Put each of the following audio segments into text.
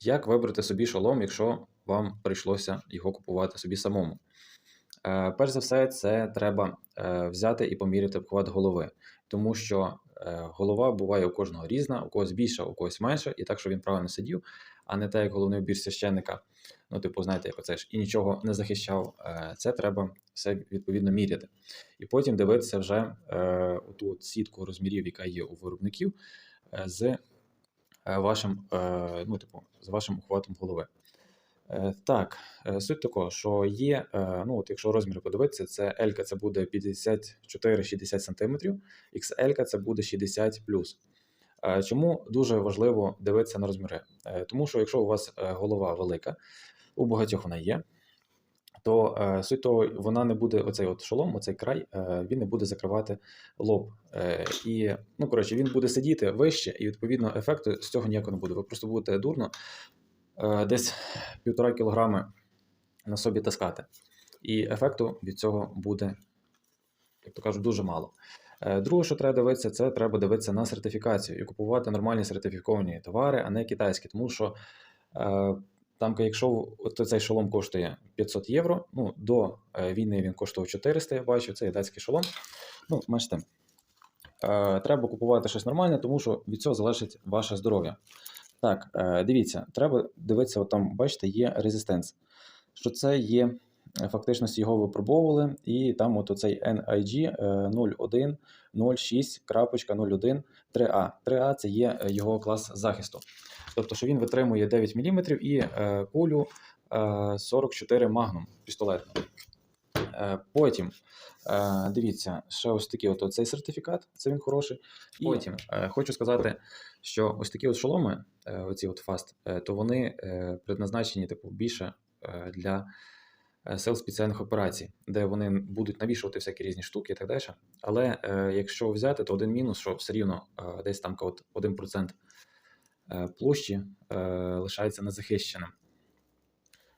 Як вибрати собі шолом, якщо вам прийшлося його купувати собі самому? Е, перш за все, це треба е, взяти і поміряти обхват голови, тому що е, голова буває у кожного різна, у когось більша, у когось менша, і так, щоб він правильно сидів, а не так, як головний убір священника. Ну, типу, знаєте, як оце ж і нічого не захищав. Е, це треба все відповідно міряти. І потім дивитися вже е, ту сітку розмірів, яка є у виробників, е, з вашим, е, ну, типу, з вашим ухватом голови. Е, Так, е, суть такого, що є, е, ну от якщо розміри подивитися, це L це буде 54-60 см, XL це буде 60 Е, Чому дуже важливо дивитися на розміри? Е, Тому що якщо у вас е, голова велика, у багатьох вона є, то е, суть того, вона не буде, оцей от шолом, оцей край, е, він не буде закривати лоб. Е, І, ну, коротше, він буде сидіти вище, і відповідно ефекту з цього ніякого не буде. Ви просто будете дурно е, десь півтора кілограми на собі таскати. І ефекту від цього буде, як то кажуть, дуже мало. Друге, що треба дивитися, це треба дивитися на сертифікацію і купувати нормальні сертифіковані товари, а не китайські. Тому що там, якщо от цей шолом коштує 500 євро, ну до е, війни він коштував 400, я бачу, це є датський шолом. Ну, менш. Е, Треба купувати щось нормальне, тому що від цього залежить ваше здоров'я. Так, е, дивіться, треба дивитися, от там, бачите, є резистенс. Що це є, фактично його випробовували, і там от оцей NIG е, 0106.01 3A. 3A це є його клас захисту. Тобто, що він витримує 9 мм і е, кулю е, 44 магнум пістолетну. Е, Потім, е, дивіться, ще ось такий от цей сертифікат, це він хороший. Потім е, хочу сказати, що ось такі от шоломи, е, оці от фаст, е, то вони е, предназначені типу, більше е, для е, сил спеціальних операцій, де вони будуть навішувати всякі різні штуки і так далі. Але е, якщо взяти, то один мінус, що все рівно е, десь там от 1% е, площі е, лишається незахищеним.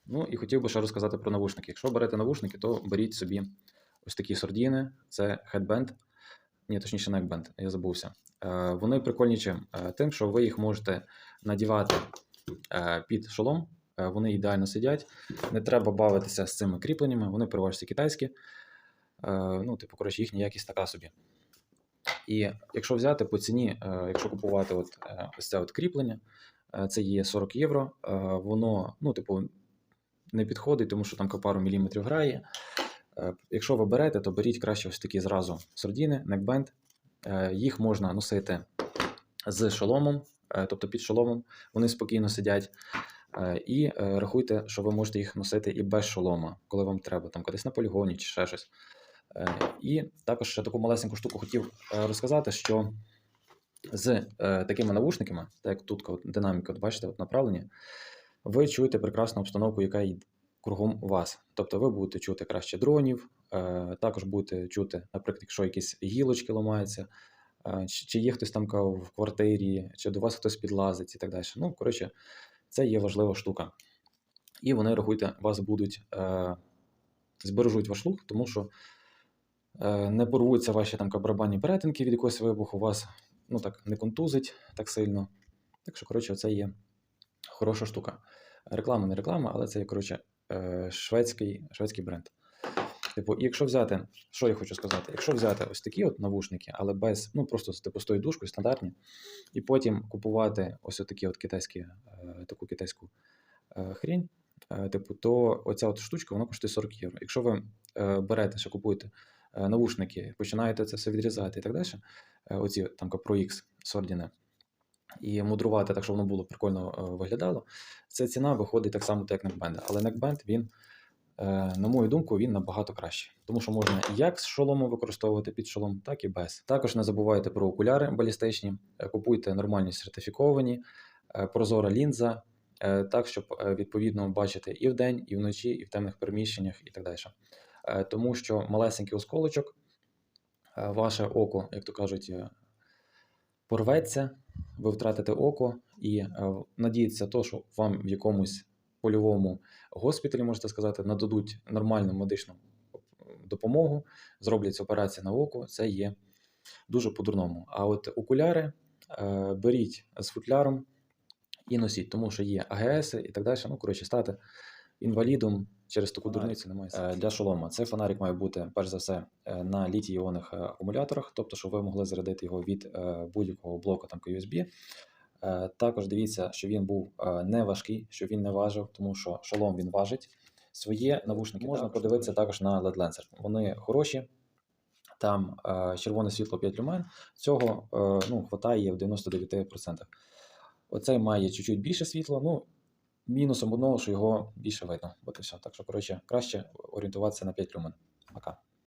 Ну і хотів би ще розказати про навушники. Якщо берете навушники, то беріть собі ось такі сордіни, це headband, ні, точніше, neckband, я забувся. Е, Вони прикольні чим? Е, Тим, що ви їх можете надівати е, під шолом, е, вони ідеально сидять. Не треба бавитися з цими кріпленнями, вони переважно китайські. Е, Ну, типу, коротше, їхня якість така собі. І якщо взяти по ціні, е, якщо купувати от, е, ось це от кріплення, е, це є 40 євро, воно, ну, типу, не підходить, тому що там пару міліметрів грає. Якщо ви берете, то беріть краще ось такі зразу сордіни, некбенд. Їх можна носити з шоломом, тобто під шоломом, вони спокійно сидять. І рахуйте, що ви можете їх носити і без шолома, коли вам треба, там кудись на полігоні чи ще щось. Е, І також ще таку малесеньку штуку хотів е, розказати, що з е, такими навушниками, так як тут динаміка, от бачите, от направлення, ви чуєте прекрасну обстановку, яка йде кругом вас. Тобто ви будете чути краще дронів, також будете чути, наприклад, якщо якісь гілочки ламаються, чи, є хтось там в квартирі, чи до вас хтось підлазить і так далі. Ну, коротше, це є важлива штука. І вони, рахуйте, вас будуть збережуть ваш слух, тому що не порвуться ваші там барабанні перетинки від якогось вибуху, вас ну, так, не контузить так сильно. Так що, коротше, це є хороша штука. Реклама не реклама, але це є, коротше, е, шведський, шведський бренд. Типу, якщо взяти, що я хочу сказати, якщо взяти ось такі от навушники, але без, ну просто типу з тою дужкою, стандартні, і потім купувати ось такі от китайські, е, таку китайську е, хрінь, е, типу, то оця от штучка вона коштує 40 євро. Якщо ви е, берете, ще купуєте е, навушники, починаєте це все відрізати і так далі, е, оці там Pro X Сордіни, і мудрувати так, щоб воно було прикольно е, виглядало, ця ціна виходить так само, як Neckband. Але Neckband, він, е, на мою думку, він набагато краще. Тому що можна як з шоломом використовувати під шолом, так і без. Також не забувайте про окуляри балістичні, Е, купуйте нормальні сертифіковані, е, прозора лінза, е, так, щоб е, відповідно бачити і вдень, і вночі, і в темних переміщеннях, і так далі. Е, Тому що малесенький осколочок, е, ваше око, як то кажуть, е, порветься, ви втратите око і надіється то, що вам в якомусь польовому госпіталі, можете сказати, нададуть нормальну медичну допомогу, зроблять операцію на око, це є дуже по-дурному. А от окуляри беріть з футляром і носіть, тому що є АГС і так далі. Ну, коротше, стати інвалідом через таку Фонарик. дурницю немає. сенсу. Е, Для шолома цей фонарик має бути, перш за все, е, на літій-іонних е, акумуляторах, тобто, щоб ви могли зарядити його від будь-якого блоку там USB. Також дивіться, що він був не важкий, що він не важив, тому що шолом він важить. Свої навушники можна також подивитися також на LED Lancer. Вони хороші. Там е, червоне світло 5 люмен. Цього е, ну, хватає в 99%. Оцей має чуть-чуть більше світла. Ну, мінусом одного, що його більше видно. От і все. Так що, коротше, краще орієнтуватися на 5 люмен. Пока.